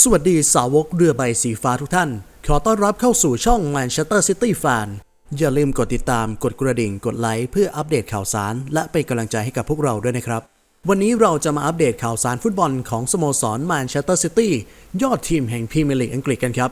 สวัสดีสาวกเรือใบสีฟ้าทุกท่าน ขอต้อนรับเข้าสู่ช่อง Manchester City Fan อย่าลืมกดติดตามกดกระดิ่งกดไลค์เพื่ออัปเดตข่าวสาร และเป็นกำลังใจให้กับพวกเราด้วยนะครับ วันนี้เราจะมาอัปเดตข่าวสารฟุตบอลของสโมสร Manchester City ยอดทีมแห่งพรีเมียร์ลีกอังกฤษกันครับ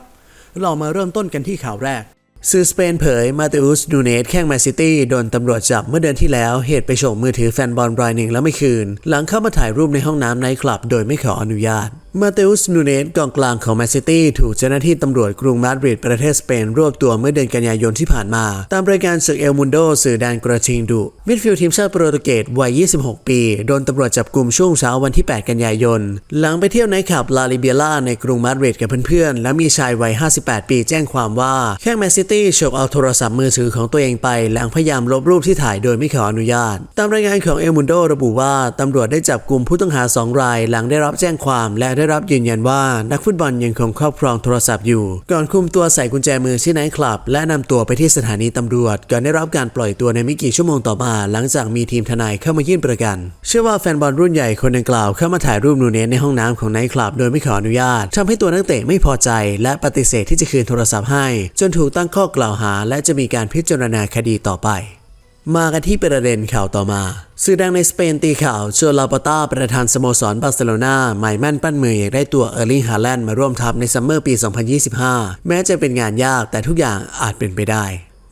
เรามาเริ่มต้นกันที่ข่าวแรกสื่อสเปนเผยมาเตอุสนูเนสแข้งแมนซิตี้โดนตำรวจจับเมื่อเดือนที่แล้ว เหตุไปฉกมือถือแฟนบอลรายหนึ่งแล้วไม่คืน หลังเข้ามาถ่ายรูปในห้องน้ำในคลับ โดยไม่ขออนุญาต มาเตอุสนูเนสกองกลางของแมนซิตี้ถูกเจ้าหน้าที่ตำรวจกรุงมาดริดประเทศสเปน รวบตัวเมื่อเดือนกันยายนที่ผ่านมา ตามรายการศึกเอลมุนโดสื่อแดนกระทิงดุมิดฟิลด์ทีมชาติโปรตุเกสวัย 26 ปี โดนตำรวจจับกลุ่มช่วงเช้าวันที่ 8 กันยายน หลังไปเที่ยวไนท์คลับลาลิเบียล่าในกรุงมาดริดกับเพื่อนๆ และมีชายวัย 58 ปีแจ้งความว่าแข้งแมนซิตี้ฉกเอาโทรศัพท์มือถือของตัวเองไปหลังพยายามลบรูปที่ถ่ายโดยไม่ขออนุญาต ตามรายงานของเอลมุนโดระบุว่าตำรวจได้จับกลุ่มผู้ต้องหาสองราย หลังได้รับแจ้งความและได้รับยืนยันว่านักฟุตบอลยังคงครอบครองโทรศัพท์อยู่ ก่อนคุมตัวใส่กุญแจมือที่ไนท์คลับ และนำตัวไปที่สถานีตำรวจ ก่อนได้รับการปล่อยตัวในไม่กี่ชั่วโมงต่อมาหลังจากมีทีมทนายเข้ามายื่นประกัน เชื่อว่าแฟนบอลรุ่นใหญ่คนดังกล่าวเข้ามาถ่ายรูปนูเนสในห้องน้ำของไนท์คลับโดยไม่ขออนุญาตทำให้ตัวนักเตะไม่พอใจ และปฏิเสธที่จะคืนโทรศัพท์ให้ จนถูกตั้งข้อกล่าวหา และจะมีการพิจารณาคดีต่อไป มากันที่ประเด็นข่าวต่อมา สื่อดังในสเปนตีข่าวโจลาปตาประธานสโมสรบาร์เซโลนาหมายมั่นปั้นมืออยากได้ตัวเออร์ลิงฮาแลนด์มาร่วมทัพในซัมเมอร์ปี 2025 แม้จะเป็นงานยากแต่ทุกอย่างอาจเป็นไปได้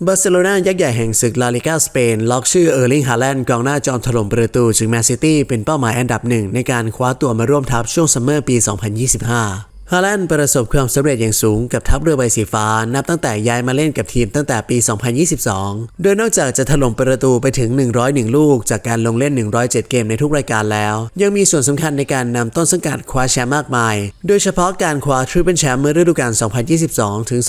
บาร์เซโลนายักษ์ใหญ่แห่งศึกลาลิกาสเปน ล็อกชื่อเออร์ลิงฮาแลนด์กองหน้าจอมถล่มประตูจึงแมนซิตี้เป็นเป้าหมายอันดับหนึ่งในการคว้าตัวมาร่วมทัพช่วงซัมเมอร์ปี 2025 ฮาแลนด์ประสบความสำเร็จอย่างสูงกับทัพเรือใบสีฟ้า นับตั้งแต่ย้ายมาเล่นกับทีมตั้งแต่ปี 2022 โดยนอกจากจะถล่มประตูไปถึง 101 ลูก จากการลงเล่น 107 เกมในทุกรายการแล้ว ยังมีส่วนสำคัญในการนำต้นสังกัดคว้าแชมป์มากมาย โดยเฉพาะการคว้าทริปเปิลแชมป์เมื่อฤดูกาล 2022 ถึง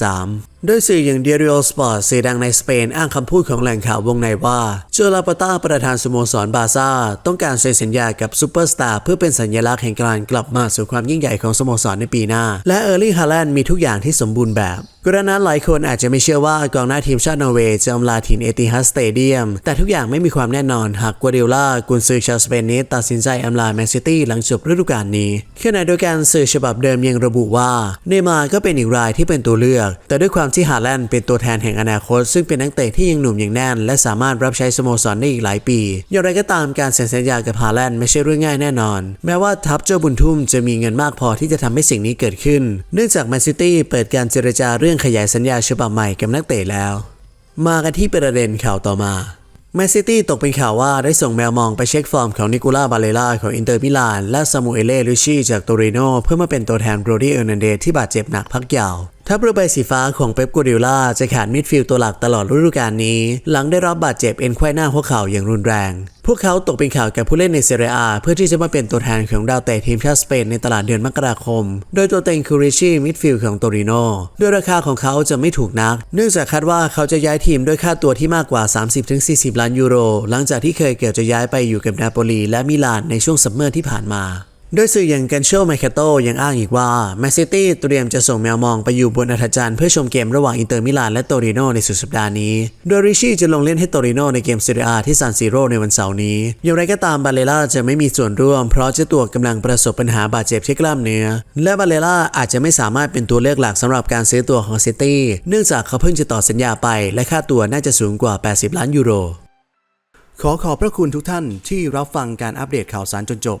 2023โดยสื่ออย่าง Diario Sport สื่อดังในสเปนอ้างคำพูดของแหล่งข่าววงในว่าโจลาปาตาประธานสโมสรบาซ่า ต้องการเซ็นสัญญากับซูเปอร์สตาร์เพื่อเป็นสัญลักษณ์แห่งการกลับมาสู่ความยิ่งใหญ่ของสโมสรในปีหน้า และเออร์ลิงฮาแลนด์มีทุกอย่างที่สมบูรณ์แบบ กระนั้นหลายคนอาจจะไม่เชื่อว่ากองหน้าทีมชาตินอร์เวย์จะอำลาถิ่นเอติฮัดสเตเดียม แต่ทุกอย่างไม่มีความแน่นอน หากกัวเดล่ากุนซือชาวสเปนนี้ตัดสินใจอำลาแมนซิตี้หลังจบฤดูกาลนี้ขณะเดียวกันสื่อฉบับเดิมยังระบุว่าเนมาก็เป็นอีกรายที่เป็นตัวเลือก แต่ด้วยความที่ฮาแลนด์เป็นตัวแทนแห่งอนาคต ซึ่งเป็นนักเตะที่ยังหนุ่มอย่างแน่น และสามารถรับใช้สโมสรได้อีกหลายปี อย่างไรก็ตามการเซ็นสัญญากับฮาแลนด์ไม่ใช่เรื่องง่ายแน่นอน แม้ว่าทัพเจ้าบุญทุ่มจะมีเงินมากพอที่จะทำให้สิ่งนี้เกิดขึ้น เนื่องจากแมนซิตี้เปิดการเจรจาเรื่องขยายสัญญาฉบับใหม่กับนักเตะแล้ว มากันที่ประเด็นข่าวต่อมาแมนซิตี้ตกเป็นข่าวว่าได้ส่งแมวมองไปเช็คฟอร์มของนิโคล่าบาเลล่าของอินเตอร์มิลานและซามูเอเล่ลูชีจากโตริโนเพื่อมาเป็นตัวแทนโรดี้เออร์นันเดสที่บาดเจ็บหนักพักยาว ทัพเรือใบสีฟ้าของเป๊ปกูดิล่าจะขาดมิดฟิลด์ตัวหลักตลอดฤดูกาลนี้ หลังได้รับบาดเจ็บเอ็นไขว้หน้าหัวเข่าอย่างรุนแรง พวกเขาตกเป็นข่าวกับผู้เล่นในเซเรียอาเพื่อที่จะมาเป็นตัวแทนของดาวเตะทีมชาติสเปนในตลาดเดือนมกราคม โดยตัวเต็งคูริชีมิดฟิลด์ของโตริโนโดยราคาของเขาจะไม่ถูกนัก เนื่องจากคาดว่าเขาจะย้ายทีมด้วยค่าตัวที่มากกว่า 30-40 ล้านยูโร หลังจากที่เคยเกือบจะย้ายไปอยู่กับนาโปลีและมิลานในช่วงซัมเมอร์ที่ผ่านมา โดยสื่ออย่างกันโชไมคาโตยังอ้างอีกว่าแมนซิตี้เตรียมจะส่งแมวมองไปอยู่บนอัธจันทร์เพื่อชมเกมระหว่างอินเตอร์มิลานและโตริโนในสุดสัปดาห์นี้ โดยริชี่จะลงเล่นให้โตริโนในเกมซีเรียที่ซานซิโรในวันเสาร์นี้ อย่างไรก็ตามบาเลล่าจะไม่มีส่วนร่วม เพราะเจ้าตัวกำลังประสบปัญหาบาดเจ็บที่กล้ามเนื้อ และบาเลล่าอาจจะไม่สามารถเป็นตัวเลือกหลักสำหรับการซื้อตัวของซิตี้เนื่องจากเขาเพิ่งจะต่อสัญญาไป และค่าตัวน่าจะสูงกว่า 80 ล้านยูโร ขอขอบพระคุณทุกท่านที่รับฟังการอัปเดตข่าวสารจนจบ